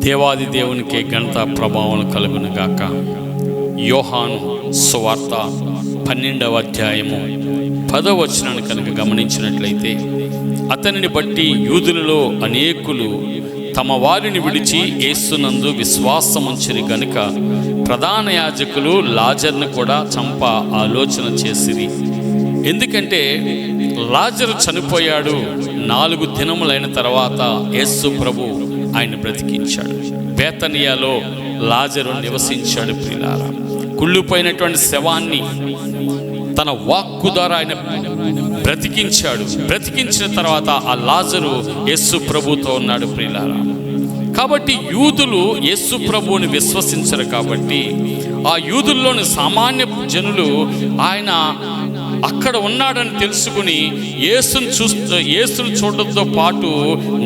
దేవాది దేవునికి ఘనత ప్రభావం కలుగును గాక యోహాను సువార్త పన్నెండవ అధ్యాయము పదవ వచనాన్ని కనుక గమనించినట్లయితే అతనిని బట్టి యూదులలో అనేకులు తమ వారిని విడిచి యేసునందు విశ్వాసముంచిరి గనుక ప్రధాన యాజకులు లాజర్ను కూడా చంప ఆలోచన చేసిరి. ఎందుకంటే లాజరు చనిపోయాడు నాలుగు దినములైన తర్వాత యేసు ప్రభు ఆయన బ్రతికించాడు. బేతనియాలో లాజరు నివసించాడు ప్రిలారా. కుళ్ళిపోయినటువంటి శవాన్ని తన వాక్కు ద్వారా ఆయన బ్రతికించాడు. బ్రతికించిన తర్వాత ఆ లాజరు యస్సు ప్రభుతో ఉన్నాడు ప్రియులారా కాబట్టి యూదులు యేసు ప్రభువుని విశ్వసించరు కాబట్టి ఆ యూదుల్లోని సామాన్య జనులు ఆయన అక్కడ ఉన్నాడని తెలుసుకుని యేసును చూస్తూ యేసును చూడడంతో పాటు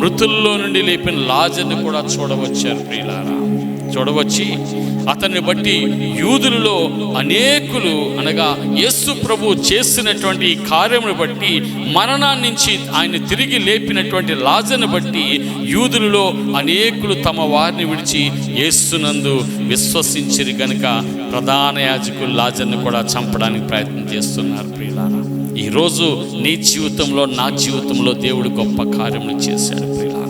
మృతుల్లో నుండి లేపిన లాజర్ని కూడా చూడవచ్చారు ప్రియులారా. చూడవచ్చి అతన్ని బట్టి యూదులలో అనేకులు అనగా యేసు ప్రభు చేసినటువంటి కార్యమును బట్టి మరణాన్ని నుంచి ఆయన తిరిగి లేపినటువంటి లాజను బట్టి యూదులలో అనేకులు తమ వారిని విడిచి యేసునందు విశ్వసించిరి గనుక ప్రధాన యాజకులు లాజర్ను కూడా చంపడానికి ప్రయత్నం చేస్తున్నారు ప్రియులారా. ఈరోజు నీ జీవితంలో నా జీవితంలో దేవుడు గొప్ప కార్యములు చేశాడు ప్రియులారా.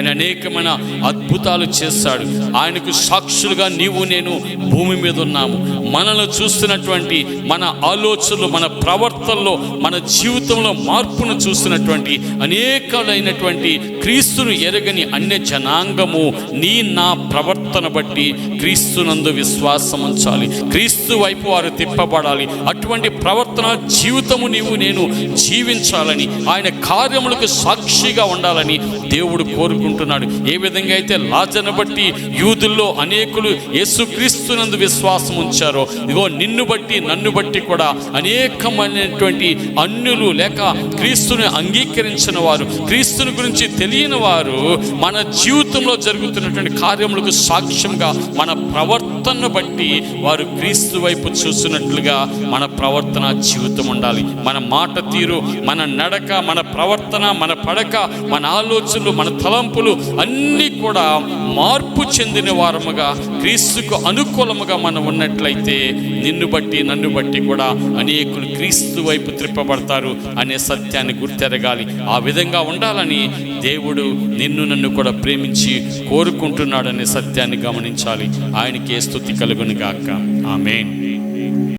ఆయన అనేకమైన అద్భుతాలు చేస్తాడు ఆయనకు సాక్షులుగా నీవు నేను భూమి మీద ఉన్నాము. మనల్ని చూస్తున్నటువంటి మన ఆలోచనలు మన ప్రవర్తనలో మన జీవితంలో మార్పును చూస్తున్నటువంటి అనేకలైనటువంటి క్రీస్తును ఎరగని అన్య జనాంగము నీ నా ప్రవర్తన బట్టి క్రీస్తునందు విశ్వాసం ఉంచాలి. క్రీస్తు వైపు వారు తిప్పబడాలి. అటువంటి ప్రవర్తన జీవితము నీవు నేను జీవించాలని ఆయన కార్యములకు సాక్షిగా ఉండాలని దేవుడు కోరుకుంటున్నాడు. ఏ విధంగా అయితే లాజను బట్టి యూదుల్లో అనేకులు యేసుక్రీస్తునందు విశ్వాసం ఉంచారో ఇగో నిన్ను బట్టి నన్ను బట్టి కూడా అనేకమైనటువంటి అన్యులు లేక క్రీస్తుని అంగీకరించిన వారు క్రీస్తుని గురించి తెలియని వారు మన జీవితంలో జరుగుతున్నటువంటి కార్యములకు సాక్ష్యంగా మన ప్రవర్తనను బట్టి వారు క్రీస్తు వైపు చూస్తున్నట్లుగా మన ప్రవర్తన జీవితం ఉండాలి. మన మాట తీరు మన నడక మన ప్రవర్తన మన పడక మన ఆలోచనలు మన తలంపులు అన్నీ కూడా మార్పు చెందిన వారముగా క్రీస్తుకు అనుకూలముగా మనం ఉన్నట్లయితే నిన్ను బట్టి నన్ను బట్టి కూడా అనేకులు క్రీస్తు వైపు త్రిప్పబడతారు అనే సత్యాన్ని గుర్తెరగాలి. ఆ విధంగా ఉండాలని దేవుడు నిన్ను నన్ను కూడా ప్రేమించి కోరుకుంటున్నాడనే సత్యాన్ని గమనించాలి. ఆయనకి స్థుతి కలుగును గాక